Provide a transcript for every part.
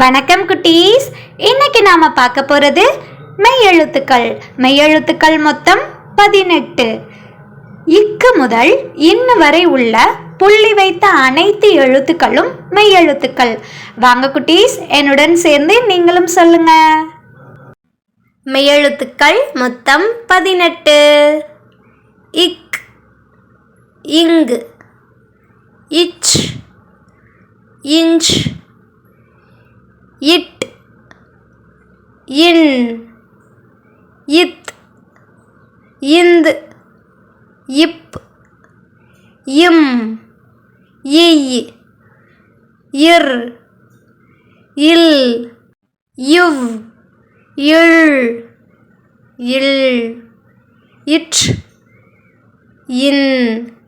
வணக்கம் குட்டீஸ். இன்னைக்கு நாம பார்க்க போறது மெய்யெழுத்துக்கள் மெய்யெழுத்துக்கள் மொத்தம் பதினெட்டு. இக்கு முதல் இன்னு வரை உள்ள புள்ளி வைத்த அனைத்து எழுத்துக்களும் மெய்யெழுத்துக்கள் வாங்க குட்டீஸ் என்னுடன் சேர்ந்து நீங்களும் சொல்லுங்க. மெய்யெழுத்துக்கள் மொத்தம் பதினெட்டு. இக் இங்கு இச் இஞ்ச் இட். இன். இத். இந்த். இப். இம். இய். இர். இல். இவ். இள். இல். இட். இன்.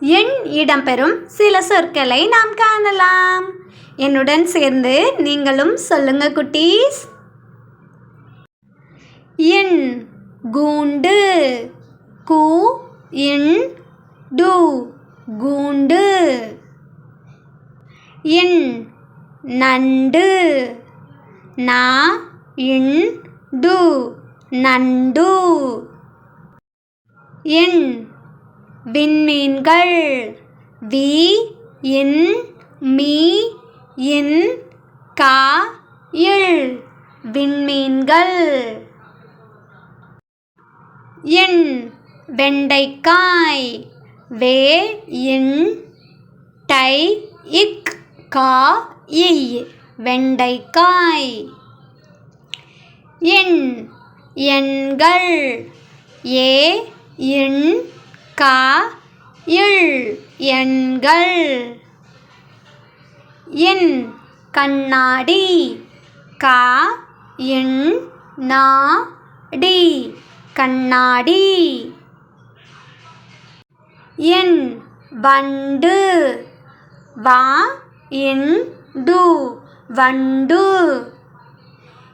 எண் இடம்பெறும் சில சொற்களை நாம் காணலாம். என்னுடன் சேர்ந்து நீங்களும் சொல்லுங்க குட்டீஸ். இன் கூண்டு கு இன் டு கூண்டு. இன் நண்டு நா இன் டு நண்டு. இன் விண்மீன்கள் வி இன் மீ இன் கா இல் விண்மீன்கள். இன் வெண்டைக்காய் வே இன் டை இக் கா இ வெண்டைக்காய். இன் எண்கள் ஏ இன் கா இல் எண்கள். எண் கண்ணாடி. க எண் நா டி கண்ணாடி. எண் வண்டு. வா எண் டு. வண்டு.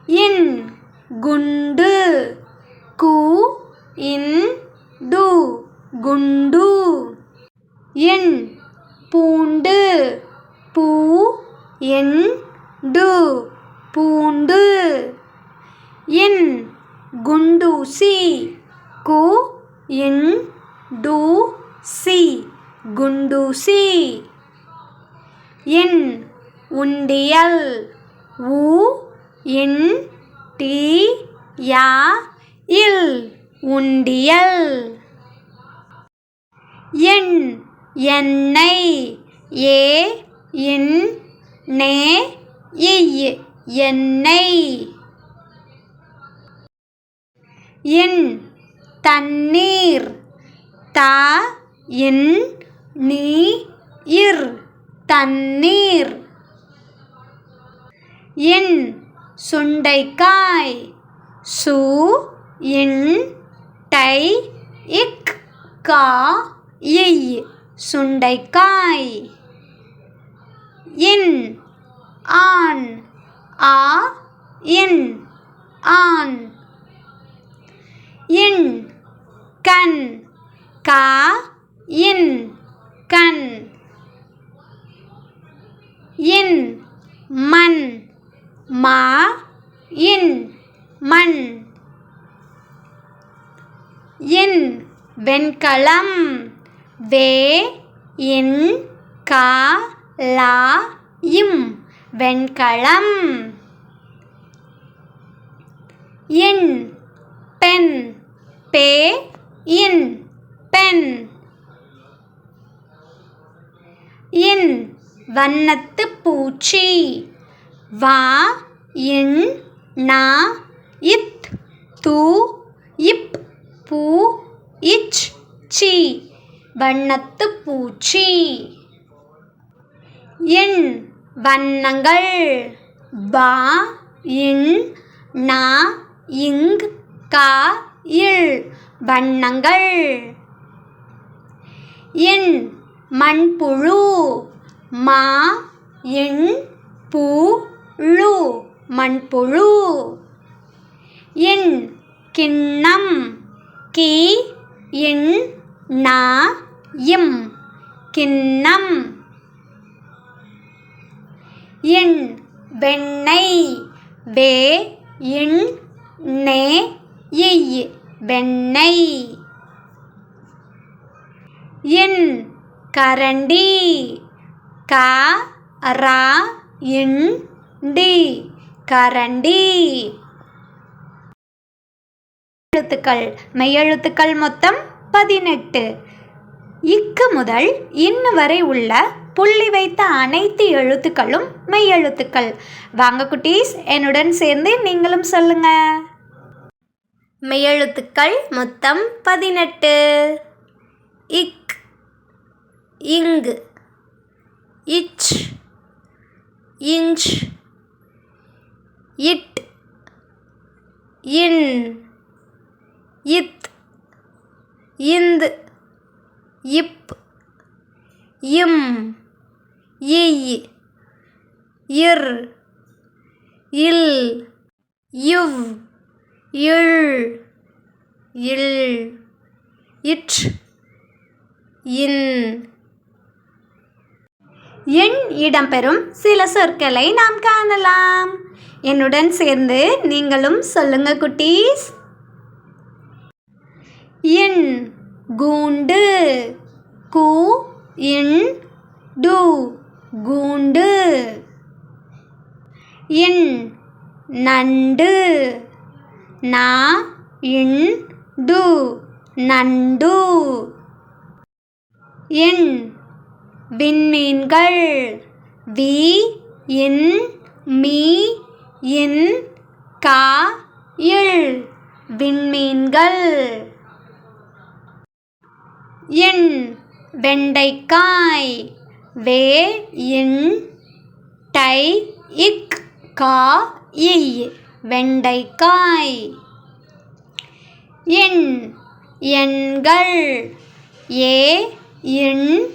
எண் குண்டு. கு இன் டு. குண்டு. எண் பூண்டு. பூ என் டு பூண்டு. என் குண்டூசி. கு என் டு சி குண்டூசி. என் உண்டியல். உ என் டி யா இல் உண்டியல். என் எண்ணெய். ஏ இன் நே இ எண்ணெய் இன் தண்ணீர் த இன் நீ இர் தண்ணீர். இன் சுண்டைக்காய் சு இன் டை இக் கா இய் சுண்டைக்காய். இன் on ah in on in கண் கா இன் கண். இன் மண் மா இன் மண். இன் வெண்கலம் வே இன் கா லா இம் வெண்கலம். இன் பென் பே இன் பென் இன் வண்ணத்து பூச்சி. வா இன் நா இத் தூ இப் பூ இச் சி. வண்ணத்து பூச்சி. இன் வண்ணங்கள். பா இன் நா இங் கா இல் வண்ணங்கள். இன் மண்புழு. மா இன் பூ ழு மண்புழு. இன் கிண்ணம். கி இன் நா இம் கிண்ணம். வெண்ணெய். வே இன் நே இய். வெண்ணெய். இன் கரண்டி. க ரா இன் டி. கரண்டி. எழுத்துக்கள். மெய்யெழுத்துக்கள் மொத்தம் பதினெட்டு. இக்கு முதல் இன்னு வரை உள்ள புள்ளி வைத்த அனைத்து எழுத்துக்களும் மெய்யெழுத்துக்கள் வாங்க குட்டீஸ் என்னுடன் சேர்ந்து நீங்களும் சொல்லுங்க. மெய்யெழுத்துக்கள் மொத்தம் பதினெட்டு. இக் இங்கு இச் இஞ்ச் இட் இன் இத் இந்து இப் இம். இய் இர் இல் இவ் இள் இல் இட் இன். எண் இடம்பெறும் சில சொற்களை நாம் காணலாம். என்னுடன் சேர்ந்து நீங்களும் சொல்லுங்க குட்டீஸ். இன் கூண்டு கு இன் டூ. கூண்டு. இன் நண்டு. நா இன் டு நண்டு. இன் விண்மீன்கள். வி இன் மீ இன் கா இல் விண்மீன்கள். இன் வெண்டைக்காய். வே இன் டை இக் கா இய் வெண்டைக்காய். இன் எண்கள் ஏ இன்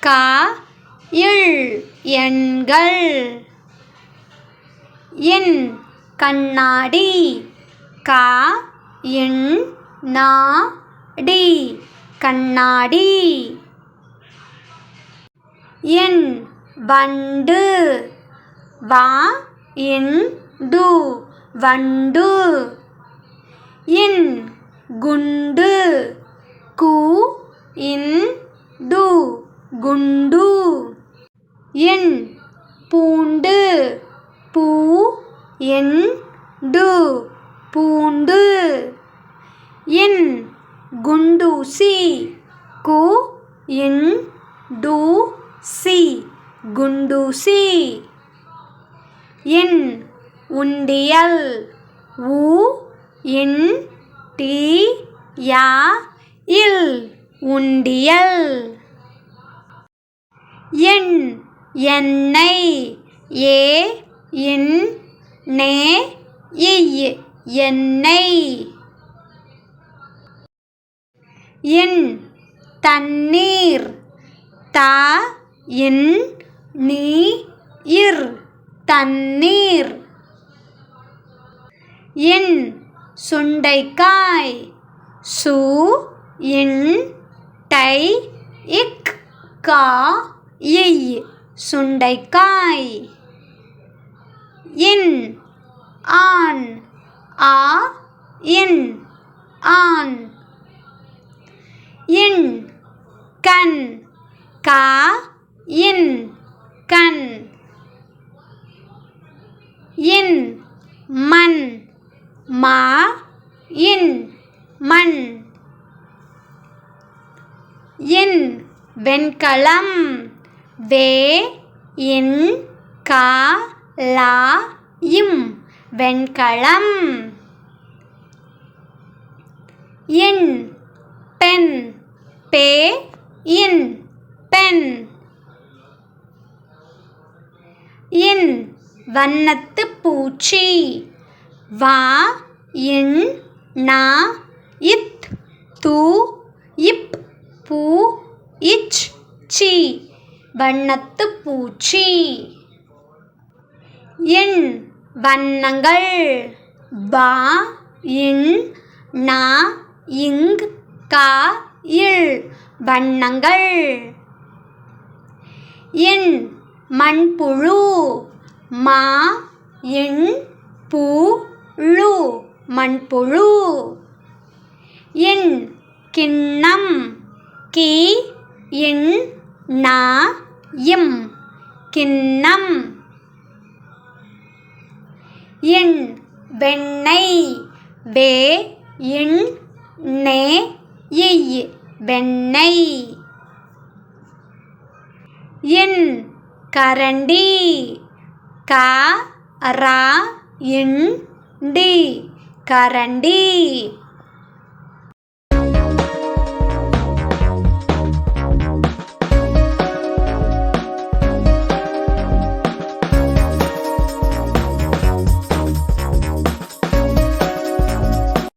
கா இல் எண்கள். இன் கண்ணாடி கா இன் நா டி கண்ணாடி. இன் வண்டு. வா இன் டு. வண்டு. இன் குண்டு. கு இன் டு. குண்டு. இன் பூண்டு. பூ இன் டு. பூண்டு. இன் குண்டூசி. கு இன் டு. சி. குண்டூசி இன் உண்டியல். உ. In T. யா. இல் உண்டியல். என் எண்ணெய் ஏ. இன் நே. இய் எண்ணெய் இன் தண்ணீர். தா. இன் நீ இர் தண்ணீர். இன் சுண்டைக்காய் சு இன் டை இக் கா இய் சுண்டைக்காய். இன் on ah in on in கண் கா இன் கண் இன் மண் மா இன் மண். இன் வெண்கலம் வே இன் கா லா இம் வெண்கலம். இன் பெண் பே இன் பென் இன் வண்ணத்து பூச்சி. வா இன் நா இத் தூ இப் பூ இச் சி. வண்ணத்து பூச்சி. இன் வண்ணங்கள். வா இன் நா இங் கா இல். வண்ணங்கள். இன் மண்புழு மா இன் பூ ழு மண்புழு. இன் கிண்ணம் கி இன் நா இம் கிண்ணம். இன் வெண்ணெய் வே இன் நே இய் வெண்ணெய். இன் கரண்டி. க ர எண் டி. கரண்டி.